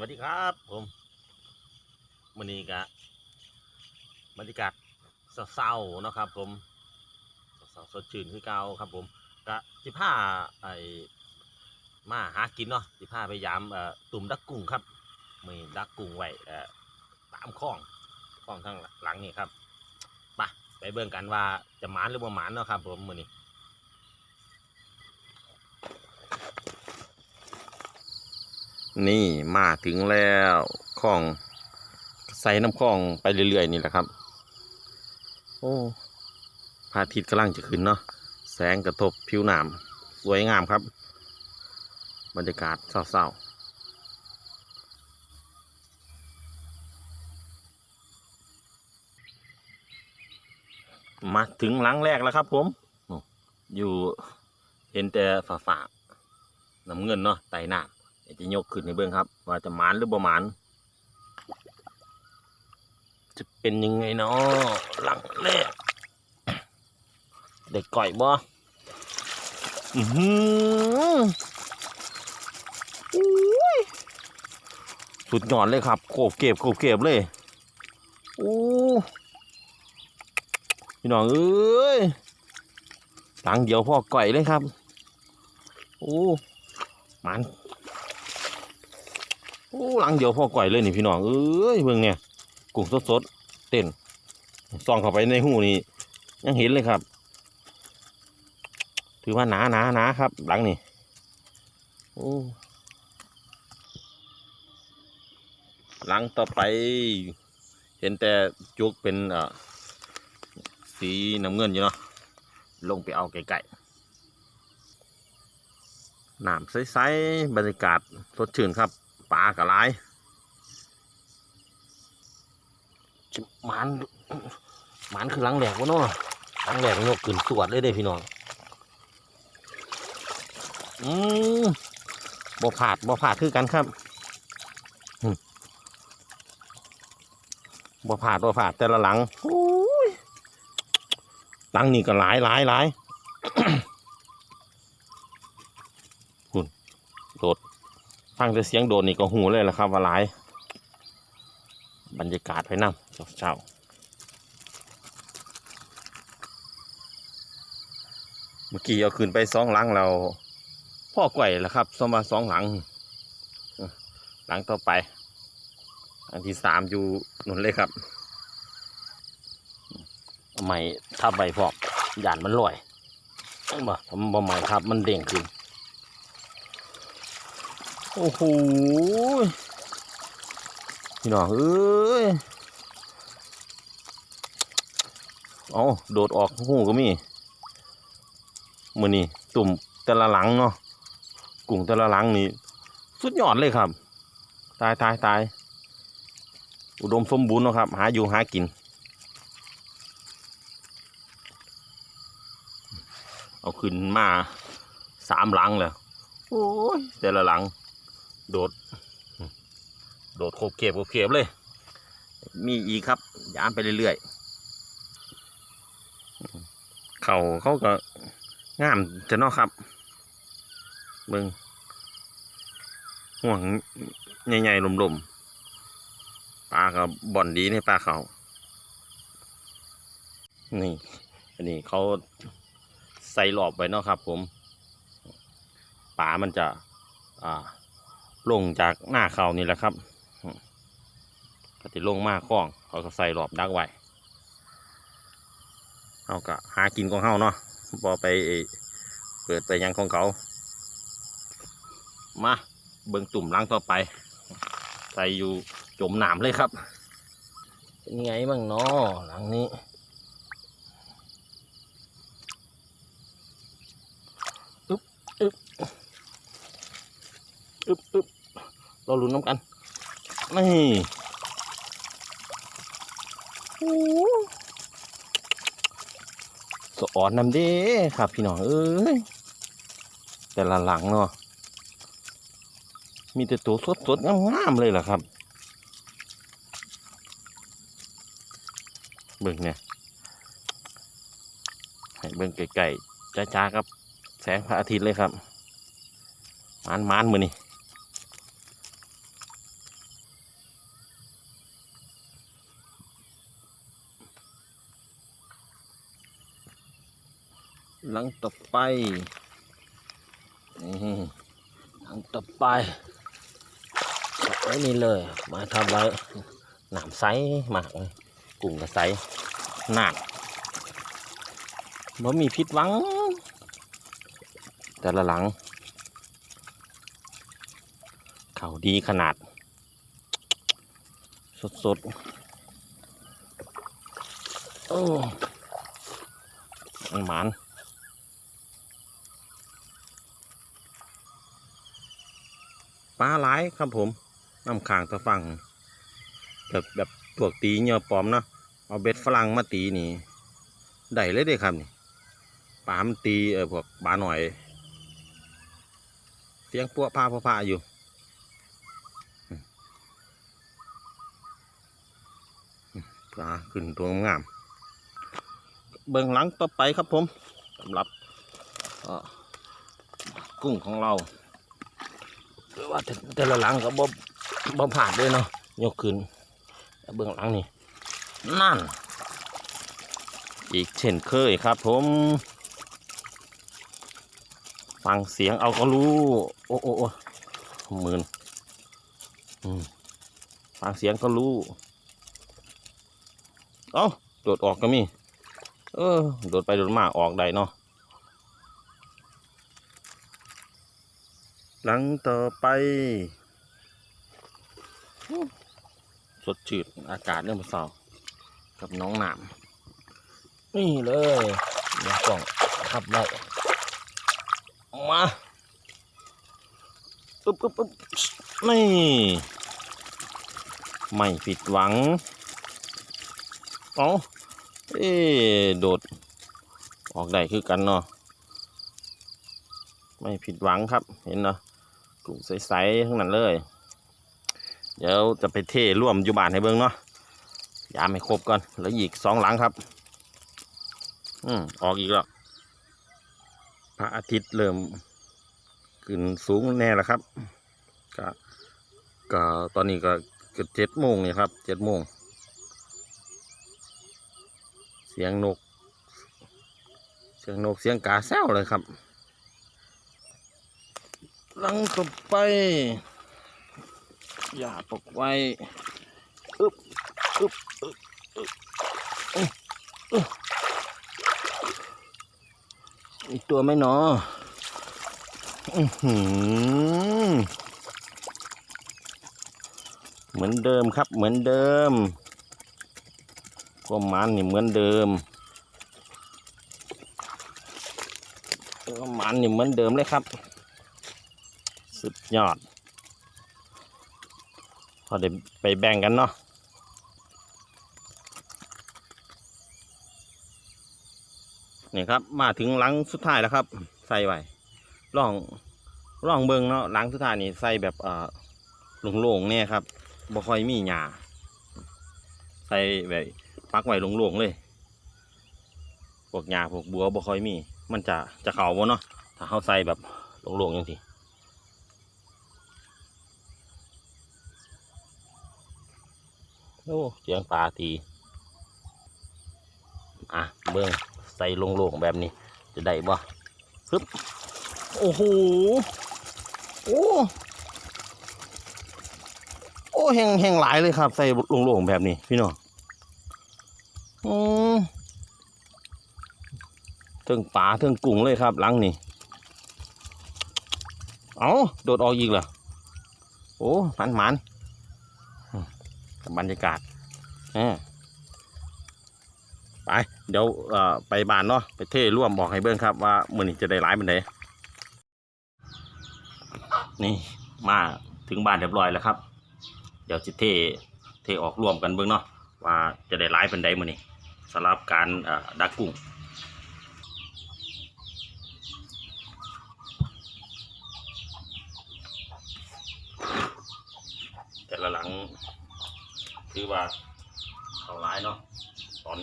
วัสดีครับผมวันนี้กะบรรยากาศเศร้าๆเนาะครับ ผมเศร้าสดชื่นคือเก่าครับ ผมกะสิผ้าไอมาหากินเนาะสิผ้าพยายามเอ่อตุ่มดักกุ้งครับมีดักกุ้งไว้เอ่อตามคลองคลองทางหลังนี่ครับไปไปเบิ่งกันว่าจะหมานหรือบ่หมานเนาะครับ ผมมื้อนี้ นี่มาถึงแล้วคลองใส่น้ำคลองไปเรื่อยๆนี่แหละครับ โอ้พระอาทิตย์กำลังจะขึ้นเนาะแสงกระทบผิวน้ำสวยงามครับ บรรยากาศเศร้าๆมาถึงหลังแรกแล้วครับผม อยู่เห็นแต่ฝาฝาๆน้ำเงินเนาะไต่น้ำเดี๋ยวจะยกขึ้นให้เบิ่งครับ ว่าจะหมานหรือบ่หมาน จะเป็นยังไงเนาะหลังแรกได้ก่อยบ่อือหืออุ้ยสุดยอดเลยครับโขบเก็บโขบเก็บเลยโอ้พี่น้องเอ้ยหลังเดียวพ่อก่อยเลยครับ โอ้หมัน อ้หลังเดียวพอก่อยเลยนี่พี่น้องเอ้ยเบิ่งเนี่ยกุ้งสดๆเต้นส่องเข้าไปในหูนี่ยังเห็นเลยครับ ถือว่าหนาหนาหนาครับ หลังนี่โอ้หลังต่อไป เห็นแต่จุกเป็นอ่อสีน้ำเงินอยู่เนาะลงไปเอาไก่ๆน้ำใสๆบรรยากาศสดชื่นครับ ลากระไรจิหมันหมันคือลังแหลกวะเนาะลังแหลกยกขึ้นสวดเลยเด้พี่น้องอืมบ่ผาดบ่ผาดคือกันครับบ่ผาดบ่ผาดแต่ละหลังหลังนี่ก็หลายหลายหลายหุ่นโดด ฟังแต่เสียงโดดนี่ก็หูเลยละครับว่าหลาย บรรยากาศไปนั่งเช้าเมื่อกี้เอาขึ้นไปสองหลังเราพ่อไก่ล้วครับสมาสองหลัง หลังต่อไป อันที่สามอยู่นุ่นเลยครับใหม่ทับใบพอกหยานมันลอยบ่ทำบ่ใหม่ทับมันเด้งขึ้น โอ้โหพี่น้องเอ้ยเอาโดดออกหูก็มีมือนี่ตุ่มแต่ละหลังเนาะกุ้งแต่ละหลังนี่สุดยอดเลยครับ ตายตายตายอุดมสมบูรณ์นะครับ หาอยู่หากิน เอาขึ้นมาสามหลังเลยโอ้ยแต่ละหลัง โดด โดดโคบเก็บโคบเก็บเลย มีอีกครับยามไปเรื่อยๆ เขาเขาก็งามจะนอกครับเบิงห่วงใหญ่ๆหลมๆปลาก็บ่อนดีในปลาเขานี่ อันนี้เขาใส่หลอบไว้เนาะครับ ผมปลามันจะ อ่า ลงจากหน้าเขานี่แหละครับก็จะลงมาคล้องเขาก็ใส่หลอบดักไว้เขาก็หากินของเขาเนาะบอไปเปิดไปยังของเขา มาเบิ่งตุ่มล้างต่อไป ใส่อยู่จมหนามเลยครับ เป็นไงบ้างเนาะหลังนี้อึ๊บอึ๊บอึ๊บอึ๊บ เราลุ้นน้ำกันนี่โอ้สอ่อนน้ำเด้ครับพี่น้องเอ้ยแต่ละหลังเนาะมีแต่ตัวสดๆงามๆเลยล่ะครับ เบิ่งเนี่ยให้เบิ่งไก่ๆจ้าๆครับ แสงพระอาทิตย์เลยครับมานมานมือนี่ หลังต่อไปนี่หลังต่อไปไว้นี่เลย มาทำไว้หนามไซหมากเลยกุ้งกับไซหนักบ่มีพิษวัง แต่ละหลัง เขาดีขนาด สดๆโอ้หมาน ปลาหลายครับผมน้ำขางตะฟังแบบแบบพวกตีเงื่อปลอมเนาะเอาเบ็ดฝรั่งมาตีนี่ได้เลยเด้ครับนี่ปลามันตีเออพวกปลาหน่อย เสียงปัวพาพาพาอยู่ปลาขึ้นตัวงามเบื้องหลังต่อไปครับผมสำหรับกุ้งของเรา ว่าแต่แต่ละหลังก็บ่บ่ผ่านด้วยเนาะยกขึ้นเบื้องหลังนี่นั่น อีกเช่นเคยครับ ผม ฟังเสียงเอาก็รู้ โอ้โอ้หมื่นฟังเสียงก็รู้ เอ้าโดดออกก็มี เออ โดดไปโดดมาออกได้เนาะ หลังต่อไปสดชื่นอากาศเริ่มเศร้ากับน้องหนามนี่เลยเดี๋ยวกล่องขับไว้มาปึ๊บปึ๊บปึ๊บนี่ ไม่ผิดหวังเอาเอ๊โดด ออกได้คือกันเนาะไม่ผิดหวังครับเห็นเนาะ กลุ่มใสๆทั้งนั้นเลย เดี๋ยวจะไปเทร่วมอยู่บ้านให้เบิ่งเนาะยามให้ครบก่อน แล้วอีกสองหลังครับ อืมออกอีกแล้วพระอาทิตย์เริ่มขึ้นสูงแน่แล้วครับ ก็ก็ตอนนี้ก็เกือบเจ็ดโมงนี่ครับเจ็ดโมงเสียงนก เสียงนกเสียงกาแซวเลยครับ ลังต่อไป อย่าปกไว้อึบอึบอึบอึบอีกตัวไหมเนาะอื้อหือเหมือนเดิมครับเหมือนเดิมความมันนี่เหมือนเดิมความมันนี่เหมือนเดิมเลยครับ สุดยอดพอเดี๋ยวไปแบ่งกันเนาะนี่ครับ มาถึงหลังสุดท้ายแล้วครับ ใส่ไว้ร่องร่องเบิงเนาะหลังสุดท้ายนี่ใส่แบบเอ่อโล่งๆเนี่ยครับบ่ค่อยมีหญ้าใส่แบบปักไว้โล่งๆเลยพวกหญ้าพวกบัวบ่ค่อยมี มันจะจะเข่าบ่เนาะถ้าเขาใส่แบบโล่งๆอย่างที่ โอ้เสียงปลาตี อะเบิ้งใส่โล่งๆแบบนี้ จะได้บ่ปึ๊บโอ้โห โอ้ โอ้แห้งแห้งหลายเลยครับ ใส่โล่งๆแบบนี้ พี่น้องอืมเทิงปลาเทิงกุ้งเลยครับหลังนี่เอาโดดออกอีกเหรอโอ้มันมันอืม บรรยากาศแหมไป เดี๋ยวไปบ้านเนาะไปเทร่วมบอกให้เบิ้งครับ ว่ามือนี้จะได้ร้ายเป็นไดนี่มาถึงบ้านเรียบร้อยแล้วครับ เดี๋ยวจะเทเทออกร่วมกันเบิ้องเนาะว่าจะได้ร้ายเป็นไดมือนี้สำหรับการดักกุ้งแต่ละหลัง ถือว่าเขาร้ายเนาะตอน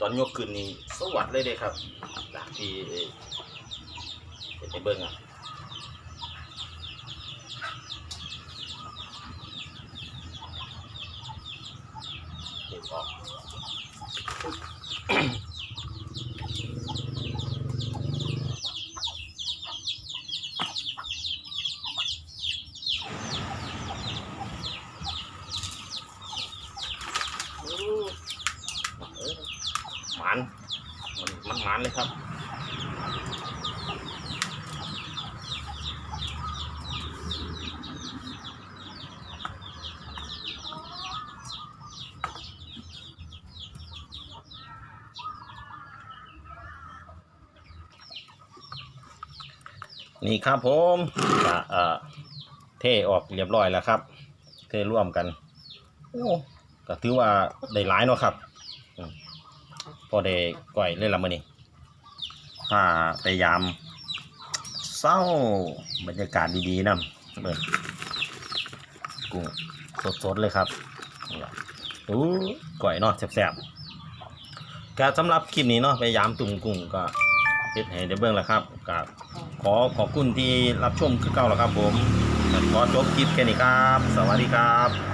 ตอนยกขึ้นนี่สวัสดเลยเด้ครับจากที่เห็นในเบิ้งอะเด็กออก ครับ นี่ครับผมก็เอ่อเทออกเรียบร้อยแล้วครับ เทร่วมกันโอ้ก็ถือว่าได้หลายเนาะครับอืมพอได้ก่อยเลยละมื้อนี้ ถ้าพยายามเศร้าบรรยากาศดีๆนะเบิ่งกุ้งสดๆเลยครับอู้ก่อยเนาะแซ่บๆก็สำหรับคลิปนี้เนาะพยายามตุ่มกุ้งก็เฮ็ดให้ได้เบิ่งแล้วครับก็ขอขอบคุณที่รับชมคือเก่าแล้วครับผมขอจบคลิปแค่นี้ครับ สวัสดีครับ